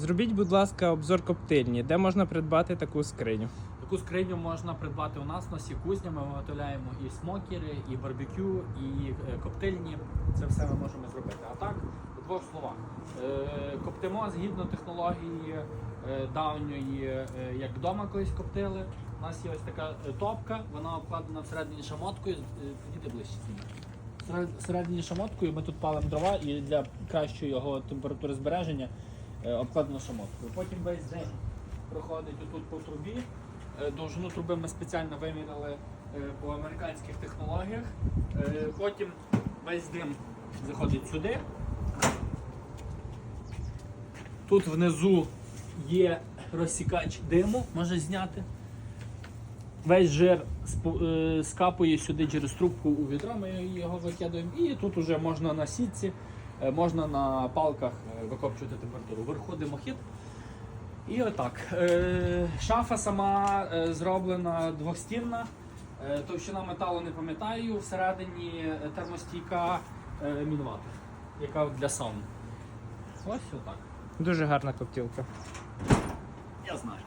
Зробіть, будь ласка, обзор коптильні, де можна придбати таку скриню. Таку скриню можна придбати у нас. У нас є кузня, ми виготовляємо і смокери, і барбекю, і е, коптильні. Це все ми можемо зробити. А так, у двох словах. Е, Коптимо згідно технології е, давньої, як вдома колись коптили. У нас є ось така топка, вона обкладена всередині шамоткою. Підійди ближче. Всередині шамоткою ми тут палимо дрова і для кращої його температури збереження обкладено шамоткою. Потім весь день проходить отут по трубі. Е, Довжину труби ми спеціально виміряли е, по американських технологіях. Е, Потім весь дим заходить сюди. Тут внизу є розсікач диму, може зняти. Весь жир е, скапує сюди через трубку у відро, ми його викидаємо. І тут уже можна на сітці, е, можна на палках е, викопчувати температуру. Вверху димохід. І отак. Е, Шафа сама е, зроблена двохстінна. Е, Товщина металу не пам'ятаю. Всередині е, термостійка е, мінвата, яка для сауни. Ось отак. Дуже гарна коптілка. Я знаю.